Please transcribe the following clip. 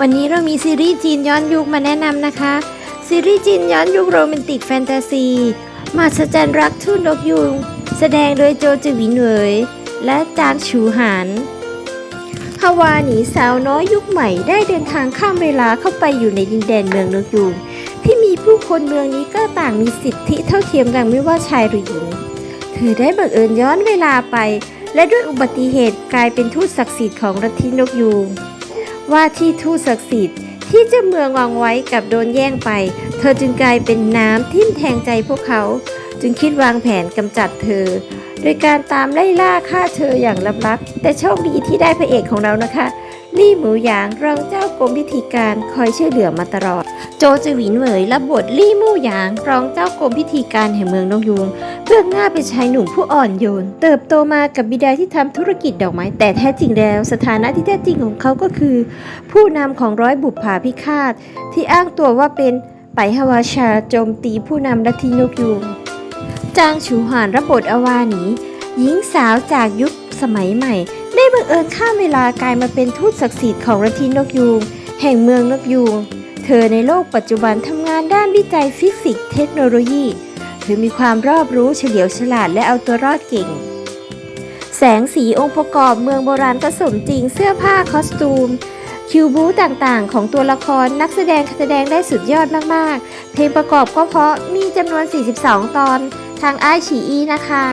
วันนี้เรามีซีรีส์จีนย้อนยุคมาแนะนำนะคะ ซีรีส์จีนย้อนยุคโรแมนติกแฟนตาซีมาสจันรักทุ่นนกยูงแสดงโดยโจจือหวินเหวยและจางฉูหานฮาวาหนีสาวน้อยยุคใหม่ได้เดินทางข้ามเวลาเข้าไปอยู่ในดินแดนเมืองนกยูงที่มีผู้คนเมืองนี้ก็ต่างมีสิทธิเท่าเทียมกันไม่ว่าชายหรือหญิง เธอได้บังเอิญย้อนเวลาไป และด้วยอุบัติเหตุกลายเป็นทูตศักดิ์สิทธิ์ของลัทธินกยูง ว่าที่ทูตศักดิ์สิทธิ์ที่เจ้าเมืองวางไว้กับโดนแย่งไป เธอจึงกลายเป็นน้ำทิ่มแทงใจพวกเขา จึงคิดวางแผนกำจัดเธอ โดยการตามไล่ล่าฆ่าเธออย่างลับๆแต่โชคดีที่ได้พระเอกของเรานะคะ ลี่หมูหยางรองเจ้ากรมพิธีการคอยช่วยเหลือมาตลอด โจจหวินเหวยรับบทลี่มู่หยางรองเจ้ากรมพิธีการแห่งเมืองนกยูงเบื้องหน้าเป็นชายหนุ่มผู้อ่อนโยน เติบโตมากับบิดาที่ทำธุรกิจดอกไม้ แต่แท้จริงแล้วสถานะที่แท้จริงของเขาก็คือ ผู้นำของร้อยบุปผาพิฆาต ที่อ้างตัวว่าเป็นไปฮาวาชาโจมตีผู้นำลัทธินกยูงจางฉูหานรับบทอวานีหญิงสาวจากยุคสมัยใหม่ บังเอิญข้ามเวลากลายมาเป็นทูตศักดิ์สิทธิ์ของลัทธินกยูงแห่งเมืองนกยูง เธอในโลกปัจจุบันทำงานด้านวิจัยฟิสิกส์เทคโนโลยี เธอมีความรอบรู้เฉลียวฉลาดและเอาตัวรอดเก่ง แสงสีองค์ประกอบเมืองโบราณก็สมจริงเสื้อผ้าคอสตูม คิวบูต่างๆ ของตัวละครนักแสดงแสดงได้สุดยอดมากๆ เพลงประกอบก็เพราะมีจำนวน 42 ตอนทางไอฉีอีนะคะ